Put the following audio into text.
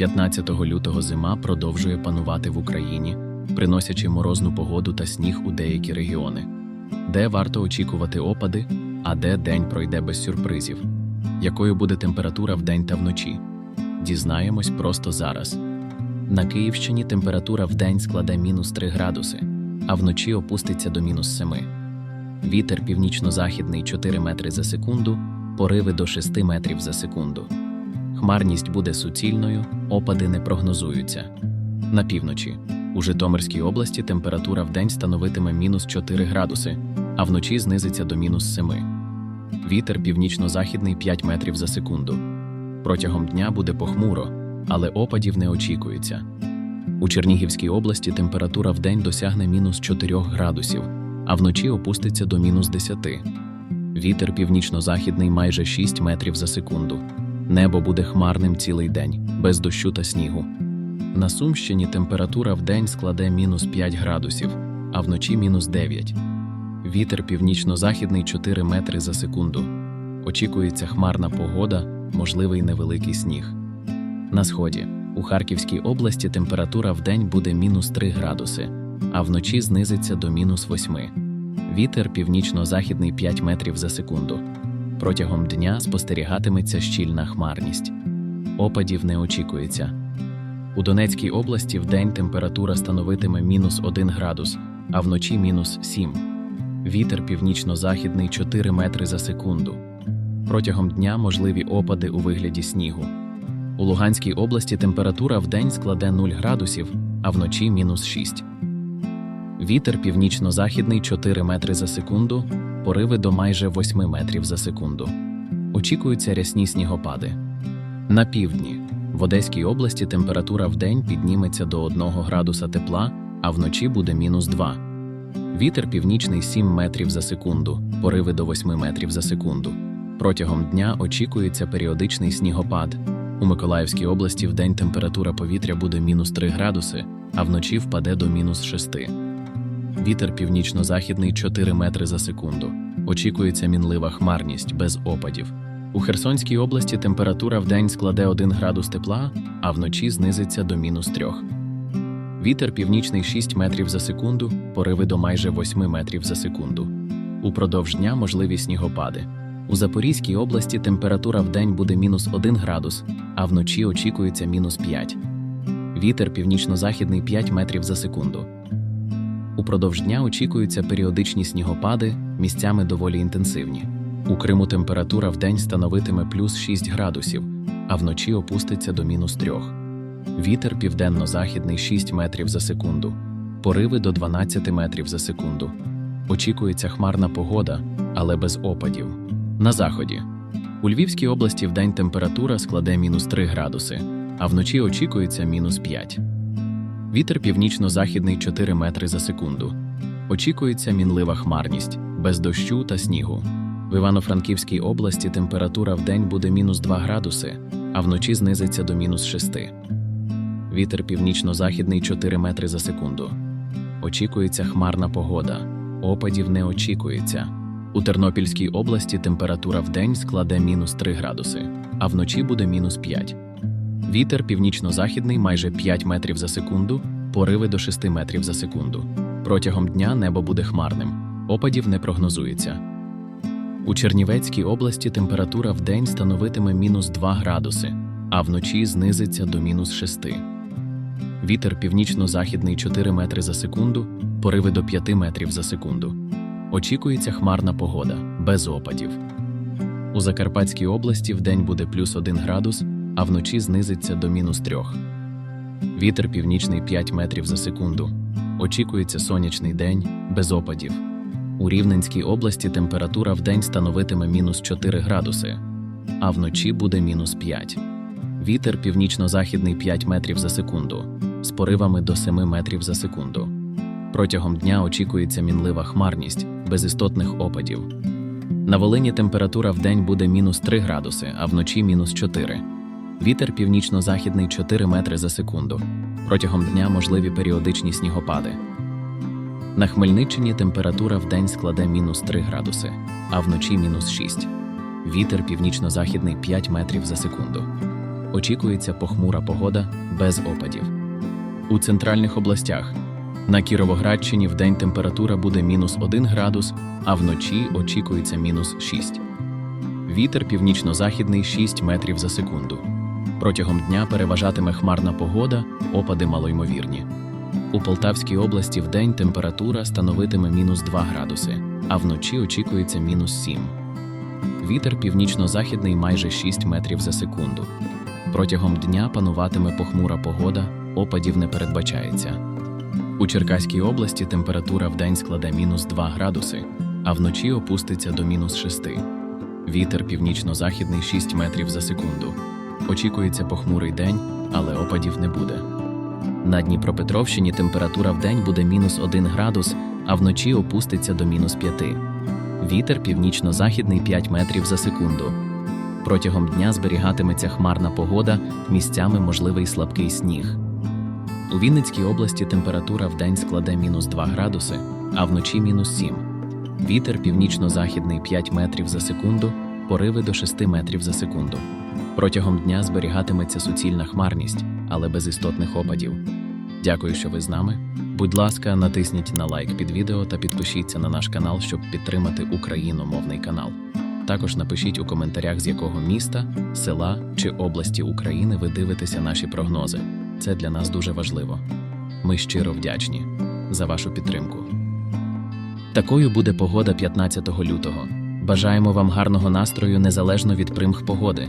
15 лютого зима продовжує панувати в Україні, приносячи морозну погоду та сніг у деякі регіони, де варто очікувати опади, а де день пройде без сюрпризів. Якою буде температура вдень та вночі? Дізнаємось просто зараз. На Київщині температура вдень складе мінус 3 градуси, а вночі опуститься до мінус 7. Вітер північно-західний 4 метри за секунду, пориви до 6 метрів за секунду. Хмарність буде суцільною, опади не прогнозуються. На півночі. У Житомирській області температура вдень становитиме мінус 4 градуси, а вночі знизиться до мінус 7. Вітер північно-західний 5 метрів за секунду. Протягом дня буде похмуро, але опадів не очікується. У Чернігівській області температура вдень досягне мінус 4 градусів, а вночі опуститься до мінус 10. Вітер північно-західний майже 6 метрів за секунду. Небо буде хмарним цілий день, без дощу та снігу. На Сумщині температура вдень складе мінус 5 градусів, а вночі мінус 9. Вітер північно-західний 4 метри за секунду. Очікується хмарна погода, можливий невеликий сніг. На сході у Харківській області температура вдень буде мінус 3 градуси, а вночі знизиться до мінус 8. Вітер північно-західний 5 метрів за секунду. Протягом дня спостерігатиметься щільна хмарність. Опадів не очікується. У Донецькій області вдень температура становитиме мінус 1 градус, а вночі мінус 7. Вітер північно-західний 4 метри за секунду. Протягом дня можливі опади у вигляді снігу. У Луганській області температура вдень складе 0 градусів, а вночі мінус 6. Вітер північно-західний 4 метри за секунду, пориви до майже 8 метрів за секунду. Очікуються рясні снігопади. На півдні в Одеській області температура вдень підніметься до 1 градуса тепла, а вночі буде мінус 2. Вітер північний 7 метрів за секунду, пориви до 8 метрів за секунду. Протягом дня очікується періодичний снігопад. У Миколаївській області вдень температура повітря буде мінус 3 градуси, а вночі впаде до мінус 6. Вітер північно-західний 4 метри за секунду. Очікується мінлива хмарність без опадів. У Херсонській області температура вдень складе 1 градус тепла, а вночі знизиться до мінус 3. Вітер північний 6 метрів за секунду, пориви до майже 8 метрів за секунду. Упродовж дня можливі снігопади. У Запорізькій області температура вдень буде мінус 1 градус, а вночі очікується мінус 5. Вітер північно-західний 5 метрів за секунду. Упродовж дня очікуються періодичні снігопади, місцями доволі інтенсивні. У Криму температура вдень становитиме плюс 6 градусів, а вночі опуститься до мінус 3. Вітер південно-західний 6 метрів за секунду, пориви до 12 метрів за секунду. Очікується хмарна погода, але без опадів. На заході. У Львівській області вдень температура складе мінус 3 градуси, а вночі очікується мінус 5. Вітер північно-західний 4 метри за секунду. Очікується мінлива хмарність, без дощу та снігу. В Івано-Франківській області температура вдень буде мінус 2 градуси, а вночі знизиться до мінус 6. Вітер північно-західний 4 метри за секунду. Очікується хмарна погода. Опадів не очікується. У Тернопільській області температура вдень складе мінус 3 градуси, а вночі буде мінус 5. Вітер північно-західний майже 5 метрів за секунду, пориви до 6 метрів за секунду. Протягом дня небо буде хмарним. Опадів не прогнозується. У Чернівецькій області температура вдень становитиме мінус 2 градуси, а вночі знизиться до мінус 6. Вітер північно-західний 4 метри за секунду, пориви до 5 метрів за секунду. Очікується хмарна погода, без опадів. У Закарпатській області вдень буде плюс 1 градус, а вночі знизиться до мінус 3. Вітер північний 5 метрів за секунду. Очікується сонячний день, без опадів. У Рівненській області температура вдень становитиме мінус 4 градуси, а вночі буде мінус 5. Вітер північно-західний 5 метрів за секунду, з поривами до 7 метрів за секунду. Протягом дня очікується мінлива хмарність, без істотних опадів. На Волині температура вдень буде мінус 3 градуси, а вночі мінус 4. Вітер північно-західний 4 метри за секунду. Протягом дня можливі періодичні снігопади. На Хмельниччині температура вдень складе мінус 3 градуси, а вночі мінус 6. Вітер північно-західний 5 метрів за секунду. очікується похмура погода без опадів. У центральних областях на Кіровоградщині вдень температура буде мінус 1 градус, а вночі очікується мінус 6. Вітер північно-західний 6 метрів за секунду. Протягом дня переважатиме хмарна погода, опади малоймовірні. У Полтавській області вдень температура становитиме мінус 2 градуси, а вночі очікується мінус 7. Вітер північно-західний майже 6 метрів за секунду. Протягом дня пануватиме похмура погода, опадів не передбачається. У Черкаській області температура вдень складе мінус 2 градуси, а вночі опуститься до мінус 6. Вітер північно-західний 6 метрів за секунду. Очікується похмурий день, але опадів не буде. На Дніпропетровщині температура вдень буде мінус 1 градус, а вночі опуститься до мінус 5. Вітер північно-західний 5 метрів за секунду. Протягом дня зберігатиметься хмарна погода, місцями можливий слабкий сніг. У Вінницькій області температура вдень складе мінус 2 градуси, а вночі мінус 7. Вітер північно-західний 5 метрів за секунду, пориви до 6 метрів за секунду. Протягом дня зберігатиметься суцільна хмарність, але без істотних опадів. Дякую, що ви з нами. Будь ласка, натисніть на лайк під відео та підпишіться на наш канал, щоб підтримати україномовний канал. Також напишіть у коментарях, з якого міста, села чи області України ви дивитеся наші прогнози. Це для нас дуже важливо. Ми щиро вдячні за вашу підтримку. Такою буде погода 15 лютого. Бажаємо вам гарного настрою незалежно від примх погоди.